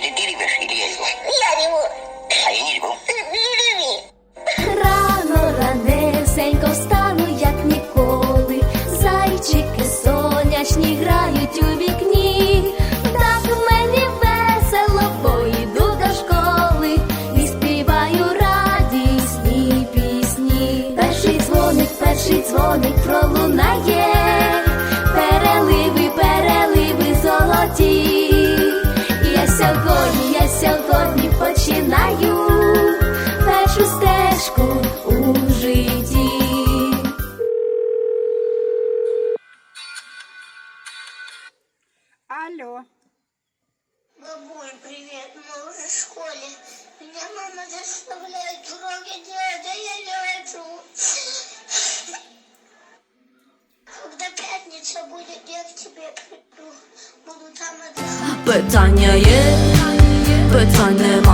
Деревиш или я его? Я. А я не его. Рано ранесенько встану, як ніколи. Зайчики сонячні грають у вікні. Так мені весело, бо до школи і співаю радісні пісні. Перший дзвоник, перший дзвоник. Алло. Бабуль, привет, мы уже в школе. Меня мама заставляет уроки делать, а я не хочу. Когда пятница будет, я к тебе приду. Буду там отдыхать. Питання є, питань нема.